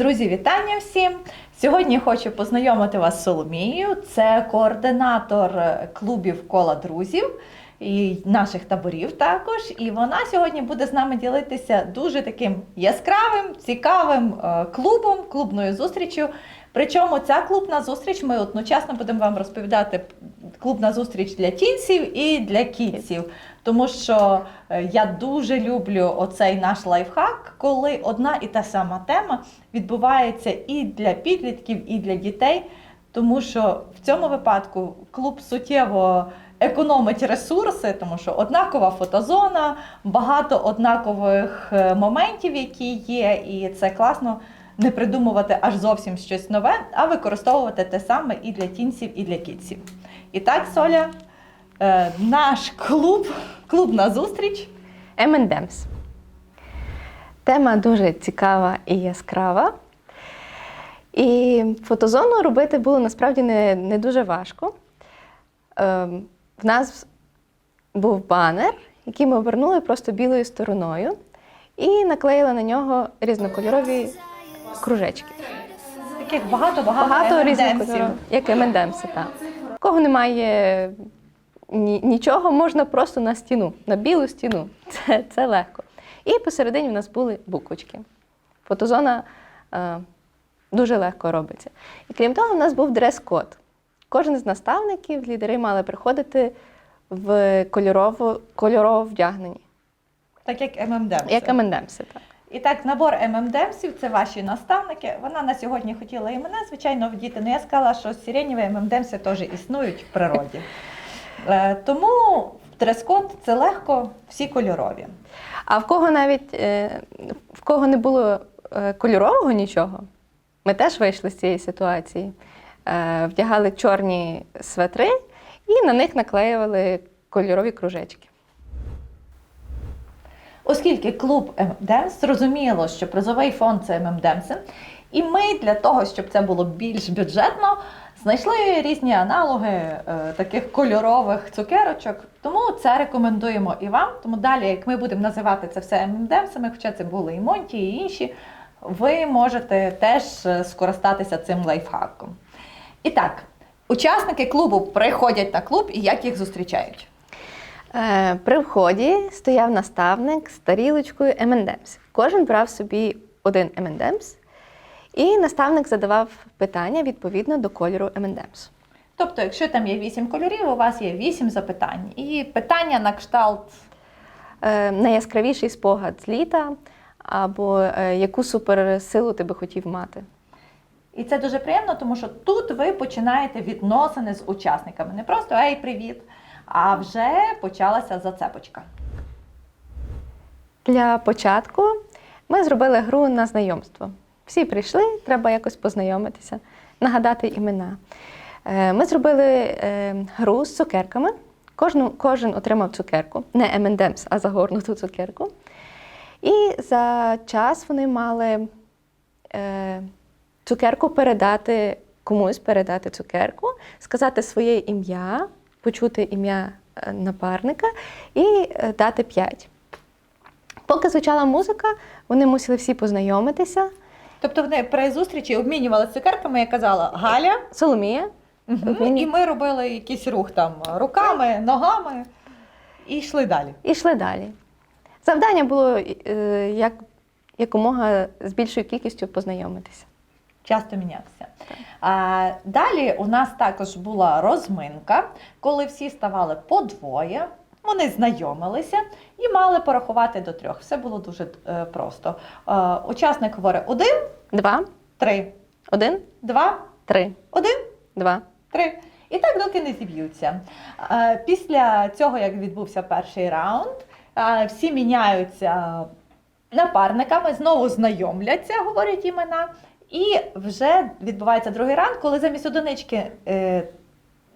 Друзі, вітання всім! Сьогодні хочу познайомити вас з Соломією. Це координатор е, клубів кола друзів і наших таборів також. І вона сьогодні буде з нами ділитися дуже таким яскравим, цікавим е, клубом, клубною зустрічю. Причому ця клубна зустріч ми одночасно будемо вам розповідати клубна зустріч для тінців і для кітців. Тому що е, я дуже люблю оцей наш лайфхак, коли одна і та сама тема відбувається і для підлітків, і для дітей. Тому що в цьому випадку клуб суттєво економить ресурси, тому що однакова фотозона, багато однакових е, моментів, які є, і це класно не придумувати аж зовсім щось нове, а використовувати те саме і для тінців, і для кітців. І так, Соля, е, наш клуб, клубна зустріч. M&M's. Тема дуже цікава і яскрава. І фотозону робити було насправді не, не дуже важко. Ем, в нас був банер, який ми обернули просто білою стороною і наклеїли на нього різнокольорові кружечки. Таких багато-багато Багато M&M'sів. різнокольорових, як так. У кого немає нічого, можна просто на стіну, на білу стіну. Це, це легко. І посередині в нас були буквочки. Фотозона е, дуже легко робиться. І крім того, в нас був дрес-код. Кожен з наставників, лідери мали приходити в кольорово, кольорово вдягнені, Так як ММДМ. як M&M's, так. І так, набор ММДМсів це ваші наставники. Вона на сьогодні хотіла і мене, звичайно, вдіти. але я сказала, що сиренєві ММДМси теж існують в природі. Е, Тому дрес-код це легко, всі кольорові. А в кого навіть е, в кого не було е, кольорового нічого, ми теж вийшли з цієї ситуації. Вдягали чорні светри і на них наклеювали кольорові кружечки. Оскільки клуб ММДМС, зрозуміло, що призовий фонд це ММДМСи, і ми для того, щоб це було більш бюджетно, знайшли різні аналоги е, таких кольорових цукерочок. Тому це рекомендуємо і вам. Тому далі, як ми будемо називати це все ММДМсами, хоча це були і Монті, і інші, ви можете теж е, скористатися цим лайфхаком. І так, учасники клубу приходять на клуб і як їх зустрічають. Е, При вході стояв наставник з тарілочкою M&M's. Кожен брав собі один M&M's, і наставник задавав питання відповідно до кольору M&M's. Тобто, якщо там є вісім кольорів, у вас є вісім запитань. І питання на кшталт Е, Найяскравіший спогад з літа або е, яку суперсилу ти би хотів мати. І це дуже приємно, тому що тут ви починаєте відносини з учасниками. Не просто ей, привіт, а вже почалася зацепочка. Для початку ми зробили гру на знайомство. Всі прийшли, треба якось познайомитися, нагадати імена. Е, Ми зробили е, гру з цукерками. Кожен, кожен отримав цукерку, не M&M's, а загорнуту цукерку. І за час вони мали е, цукерку передати комусь, передати цукерку, сказати своє ім'я, почути ім'я е, напарника і дати 5. Поки звучала музика, вони мусили всі познайомитися. Тобто вони при зустрічі обмінювалися цукерками, я казала Галя, Соломія. Мгм. І ми робили якийсь рух там руками, ногами і йшли далі. І йшли далі. Завдання було е, як, якомога з більшою кількістю познайомитися. часто мінятися. А, далі у нас також була розминка, коли всі ставали по двоє, вони знайомилися і мали порахувати до трьох. Все було дуже е, просто. Е, учасник говорить один, Два, три, один, два, три, один, два. три. І так доки не зіб'ються. Е, Після цього, як відбувся перший раунд, е, всі міняються напарниками, знову знайомляться, говорять імена. І вже відбувається другий раунд, коли замість одинички е,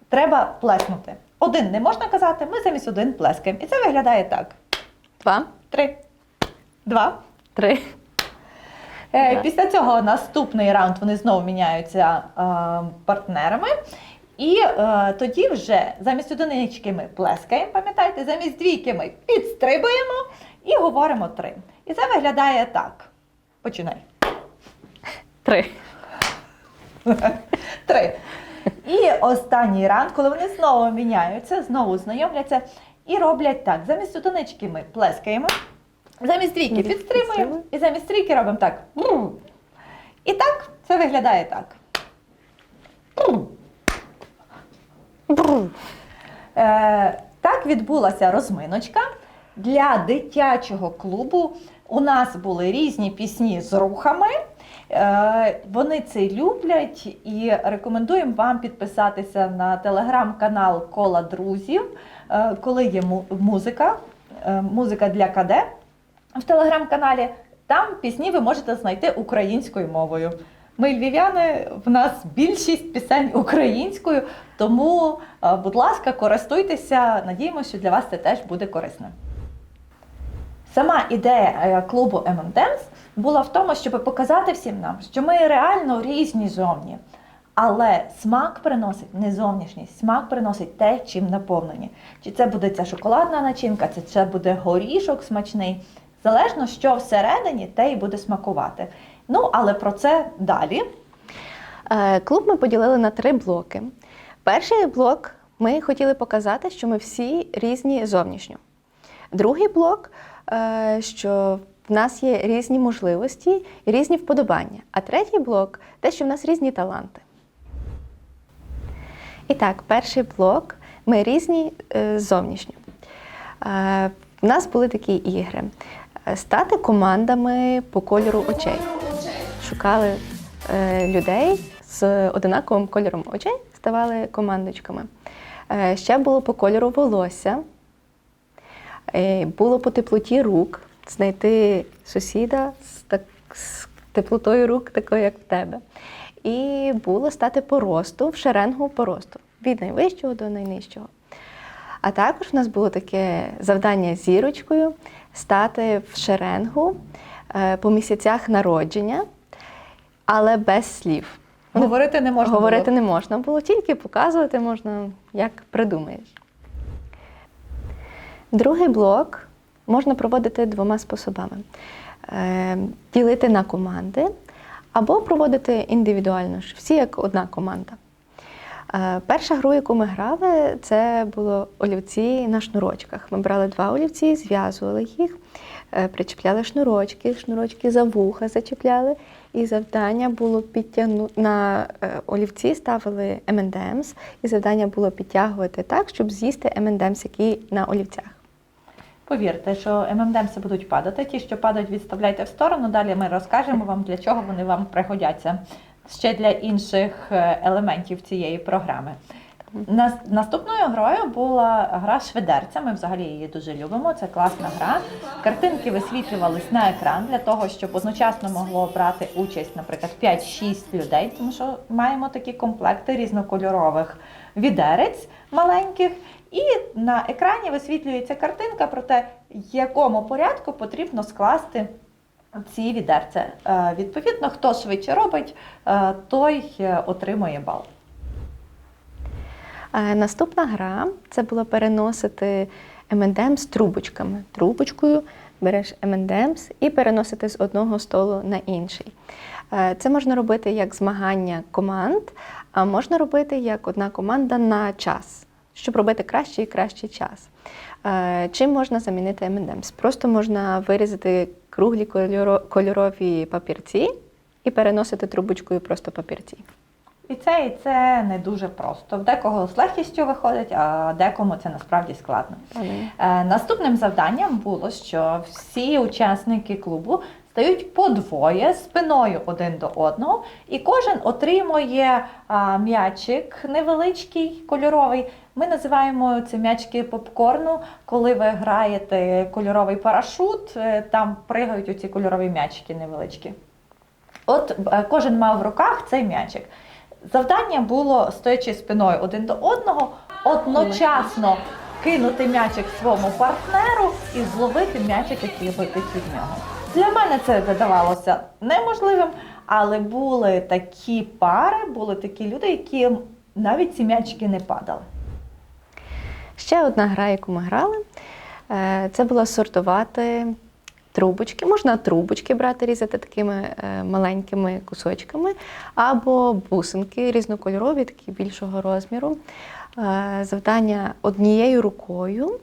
треба плеснути. Один не можна казати, ми замість один плескаємо. І це виглядає так: Два, три, два. три. Е, Після цього наступний раунд вони знову міняються е, партнерами. І е, тоді вже замість одинички ми плескаємо, пам'ятаєте, замість двійки ми підстрибуємо і говоримо три. І це виглядає так. Починай. Три. Три. І останній раунд, коли вони знову міняються, знову знайомляться і роблять так. Замість одинички ми плескаємо, замість трійки Підтримуємо. і замість трійки робимо так. І так це виглядає так. Е, так відбулася розминочка. Для дитячого клубу у нас були різні пісні з рухами. Е, вони це люблять і рекомендуємо вам підписатися на телеграм-канал Кола друзів, е, коли є музика, е, музика для КД в телеграм-каналі. Там пісні ви можете знайти українською мовою. Ми львів'яни, в нас більшість пісень українською, тому, будь ласка, користуйтеся. Надіємося, що для вас це теж буде корисно. Сама ідея клубу M&M's була в тому, щоб показати всім нам, що ми реально різні зовні. Але смак приносить не зовнішність, смак приносить те, чим наповнені. Чи це буде ця шоколадна начинка, чи це буде горішок смачний. Залежно, що всередині, те і буде смакувати. Ну, але про це далі. Е, Клуб ми поділили на три блоки. Перший блок ми хотіли показати, що ми всі різні зовнішньо. Другий блок, е, що в нас є різні можливості і різні вподобання. А третій блок те, що в нас різні таланти. І так, перший блок ми різні е, зовнішньо. Е, в нас були такі ігри: Е, стати командами по кольору очей. Шукали е, людей з одинаковим кольором очей, ставали командочками. Е, ще було по кольору волосся, е, було по теплоті рук, знайти сусіда з, так, з теплотою рук, такою, як в тебе. І було стати по росту, в шеренгу по росту, від найвищого до найнижчого. А також в нас було таке завдання зірочкою стати в шеренгу е, по місяцях народження, але без слів. Говорити не можна. Говорити було. не можна було, тільки показувати можна, як придумаєш. Другий блок можна проводити двома способами: Е, ділити на команди або проводити індивідуально, всі як одна команда. Е, Перша гру, яку ми грали, це було олівці на шнурочках. Ми брали два олівці, зв'язували їх, е, причепляли шнурочки, шнурочки за вуха зачепляли. І завдання було підтягнути на олівці ставили M&M's, і завдання було підтягувати так, щоб з'їсти M&M's, які на олівцях. Повірте, що ММДМСи будуть падати. Ті, що падають, відставляйте в сторону. Далі ми розкажемо вам, для чого вони вам пригодяться ще для інших е, елементів цієї програми. Наступною грою була гра шведерця. Ми взагалі її дуже любимо. Це класна гра. Картинки висвітлювались на екран для того, щоб одночасно могло брати участь, наприклад, 5-6 людей, тому що маємо такі комплекти різнокольорових відерець маленьких. І на екрані висвітлюється картинка про те, в якому порядку потрібно скласти ці відерця. Е, Відповідно, хто швидше робить, е, той е, отримує бал. Наступна гра це було переносити M&M's з трубочками. Трубочкою береш M&M's і переносити з одного столу на інший. Це можна робити як змагання команд, а можна робити як одна команда на час, щоб робити кращий і кращий час. Е, Чим можна замінити M&M's? Просто можна вирізати круглі кольорові папірці і переносити трубочкою просто папірці. І це, і це не дуже просто. В декого з легкістю виходить, а декому це насправді складно. Е, Наступним завданням було, що всі учасники клубу стають по двоє спиною один до одного, і кожен отримує м'ячик невеличкий, кольоровий. Ми називаємо це м'ячики попкорну. Коли ви граєте кольоровий парашут, е, там пригають оці кольорові м'ячики невеличкі. От е, кожен мав в руках цей м'ячик. Завдання було, стоячи спиною один до одного, одночасно кинути м'ячик своєму партнеру і зловити м'ячик, який летить від нього. Для мене це видавалося неможливим, але були такі пари, були такі люди, які навіть ці м'ячики не падали. Ще одна гра, яку ми грали, е, це було сортувати трубочки. Можна трубочки брати, різати такими е, маленькими кусочками, або бусинки різнокольорові, такі більшого розміру. Е, Завдання однією рукою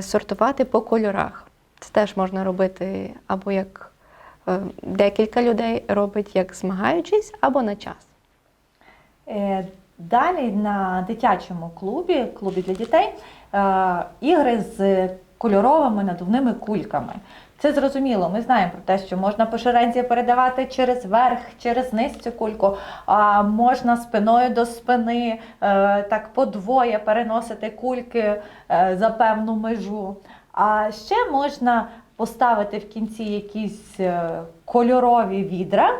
сортувати по кольорах. Це теж можна робити або як е, декілька людей робить, як змагаючись, або на час. Е, Далі на дитячому клубі, клубі для дітей, е, ігри з кольоровими надувними кульками. Це зрозуміло. Ми знаємо про те, що можна по шерензі передавати через верх, через низ цю кульку, а можна спиною до спини так подвоє переносити кульки за певну межу. А ще можна поставити в кінці якісь е, кольорові відра.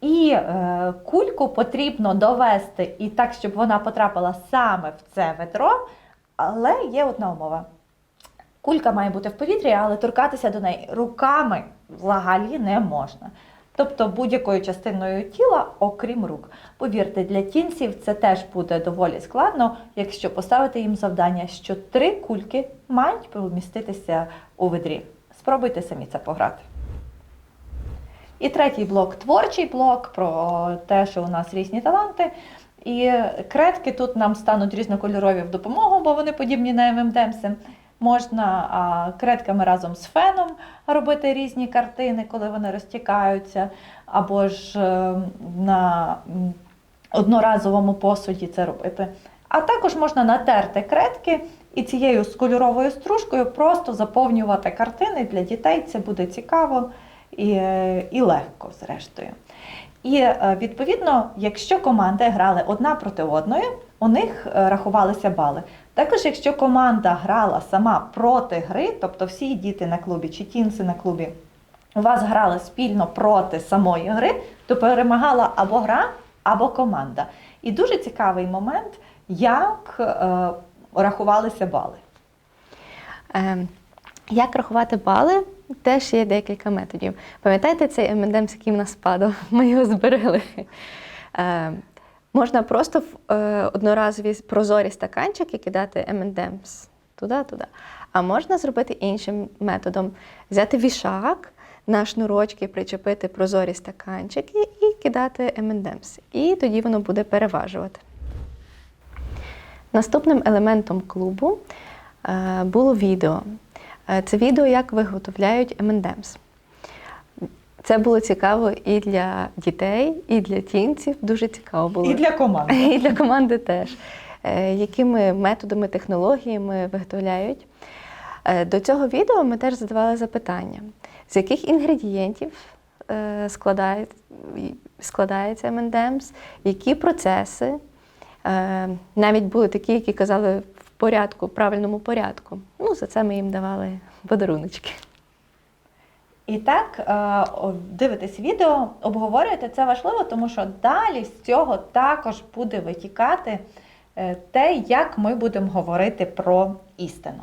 І е, кульку потрібно довести і так, щоб вона потрапила саме в це ведро. Але є одна умова. Кулька має бути в повітрі, але торкатися до неї руками взагалі не можна. Тобто будь-якою частиною тіла, окрім рук. Повірте, для тінців це теж буде доволі складно, якщо поставити їм завдання, що три кульки мають поміститися у ведрі. Спробуйте самі це пограти. І третій блок творчий блок про те, що у нас різні таланти. І кредки тут нам стануть різнокольорові в допомогу, бо вони подібні на ММДМСи. Можна а, кредками разом з феном робити різні картини, коли вони розтікаються, або ж е, на одноразовому посуді це робити. А також можна натерти кредки і цією з кольоровою стружкою просто заповнювати картини для дітей. Це буде цікаво і, е, і легко, зрештою. І е, відповідно, якщо команди грали одна проти одної, у них рахувалися бали. Також, якщо команда грала сама проти гри, тобто всі діти на клубі чи тінси на клубі, у вас грали спільно проти самої гри, то перемагала або гра, або команда. І дуже цікавий момент, як е, рахувалися бали. Е, Як рахувати бали? Теж є декілька методів. Пам'ятаєте цей M&M's, який в нас падав? Ми його зберегли. Е, Можна просто в е, одноразові прозорі стаканчики кидати M&M's туди-туди. А можна зробити іншим методом: взяти вішак, на шнурочки причепити прозорі стаканчики і кидати M&M's. І тоді воно буде переважувати. Наступним елементом клубу е, було відео. Е, Це відео, як виготовляють M&M's. Це було цікаво і для дітей, і для тінців. Дуже цікаво було. І для команди. І для команди теж. Е, Якими методами, технологіями виготовляють. Е, До цього відео ми теж задавали запитання, з яких інгредієнтів е, складає- складається M&M's, які процеси. Навіть були такі, які казали в порядку, в правильному порядку. Ну, за це ми їм давали подаруночки. І так, е, дивитесь відео, обговорюєте це важливо, тому що далі з цього також буде витікати е, те, як ми будемо говорити про істину.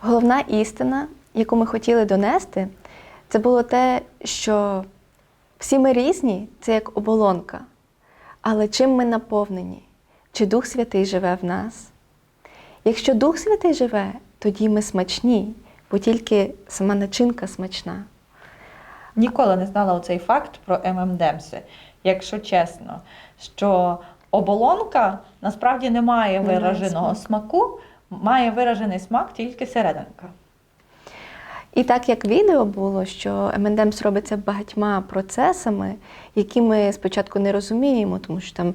Головна істина, яку ми хотіли донести, це було те, що всі ми різні, це як оболонка. Але чим ми наповнені? Чи Дух Святий живе в нас? Якщо Дух Святий живе, тоді ми смачні, бо тільки сама начинка смачна. Ніколи не знала оцей факт про ММДМСи, якщо чесно, що оболонка насправді не має Не вираженого смаку, має виражений смак тільки серединка. І так як відео було, що M&M's робиться багатьма процесами, які ми спочатку не розуміємо, тому що там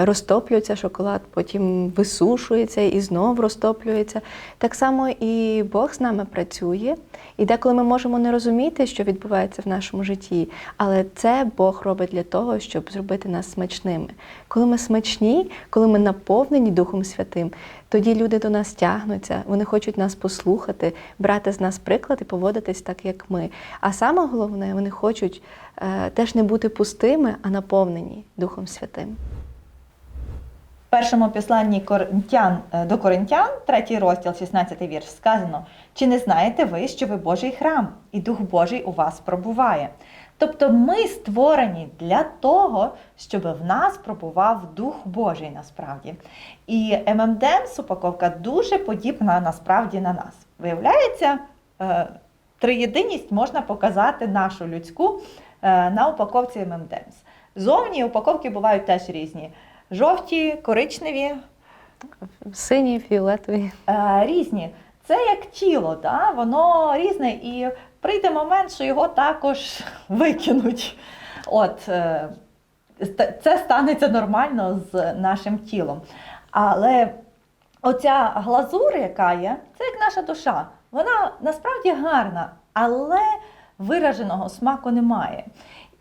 розтоплюється шоколад, потім висушується і знов розтоплюється. Так само і Бог з нами працює. І деколи ми можемо не розуміти, що відбувається в нашому житті, але це Бог робить для того, щоб зробити нас смачними. Коли ми смачні, коли ми наповнені Духом Святим, тоді люди до нас тягнуться, вони хочуть нас послухати, брати з нас приклад і поводитись так, як ми. А саме головне, вони хочуть е, теж не бути пустими, а наповнені Духом Святим. Першому післанні Коринтян е, до Коринтян, третій розділ, 16 вірш, сказано: Чи не знаєте ви, що ви Божий храм, і Дух Божий у вас пробуває? Тобто ми створені для того, щоб в нас пробував Дух Божий насправді. І ММДМС упаковка дуже подібна насправді на нас. Виявляється, е, триєдиність можна показати нашу людську е, на упаковці M&M's. Зовні упаковки бувають теж різні: жовті, коричневі, Сині, фіолетові. е, різні. Це як тіло, да? воно різне, і прийде момент, що його також викинуть. От, е, це станеться нормально з нашим тілом. Але оця глазур, яка є, це як наша душа. Вона насправді гарна, але вираженого смаку немає.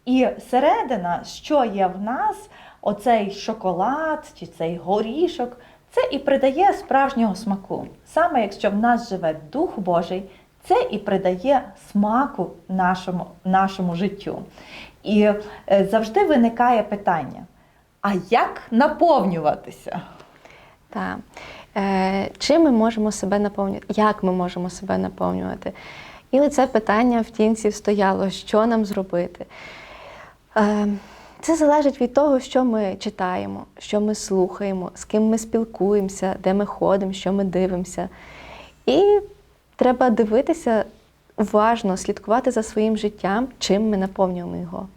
І середина, що є в нас, оцей шоколад чи цей горішок, це і придає справжнього смаку. Саме якщо в нас живе Дух Божий, це і придає смаку нашому, нашому життю. І е, завжди виникає питання: а як наповнюватися? Так. Е, чим ми можемо себе наповнювати? Як ми можемо себе наповнювати? І це питання в тінці стояло, що нам зробити. Е, це залежить від того, що ми читаємо, що ми слухаємо, з ким ми спілкуємося, де ми ходимо, що ми дивимося. І треба дивитися уважно, слідкувати за своїм життям, чим ми наповнюємо його.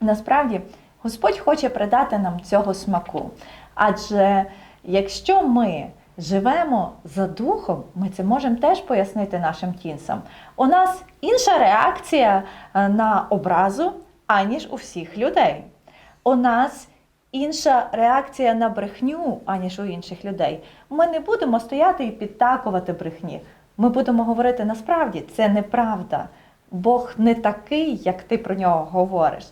Насправді Господь хоче придати нам цього смаку. Адже якщо ми живемо за духом, ми це можемо теж пояснити нашим тінцям. У нас інша реакція е, на образу, аніж у всіх людей. У нас інша реакція на брехню, аніж у інших людей. Ми не будемо стояти і підтакувати брехні. Ми будемо говорити насправді це неправда. Бог не такий, як ти про нього говориш.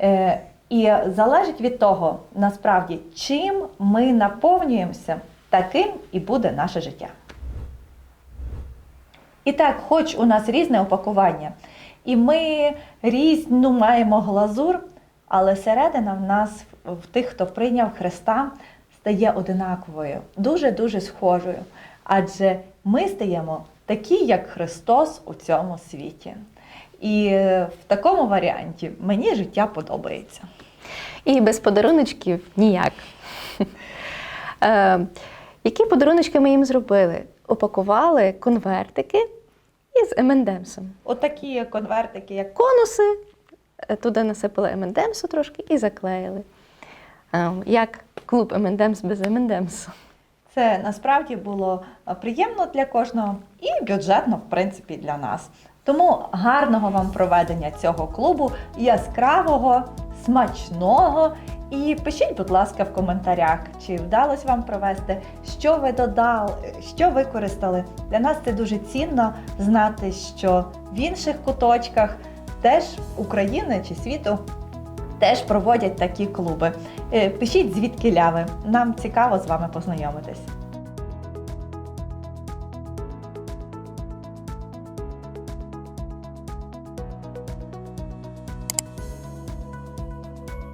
Е, і залежить від того, насправді, чим ми наповнюємося, таким і буде наше життя. І так, хоч у нас різне опакування, і ми різну маємо глазур, але середина в нас, в тих, хто прийняв Христа, стає одинаковою, дуже-дуже схожою. Адже ми стаємо такі, як Христос у цьому світі. І е, в такому варіанті мені життя подобається. І без подаруночків ніяк. Е, які подаруночки ми їм зробили? Опакували конвертики із M&M's. Отакі конвертики, як Конуси, е, туди насипали M&M's трошки і заклеїли. Е, як клуб M&M's без M&M's. Це насправді було е, приємно для кожного і бюджетно, в принципі, для нас. Тому гарного вам проведення цього клубу, яскравого, смачного. І пишіть, будь ласка, в коментарях, чи вдалося вам провести, що ви додали, що використали. Для нас це дуже цінно знати, що в інших куточках теж України чи світу теж проводять такі клуби. Е, Пишіть звідки ляви. Нам цікаво з вами познайомитись.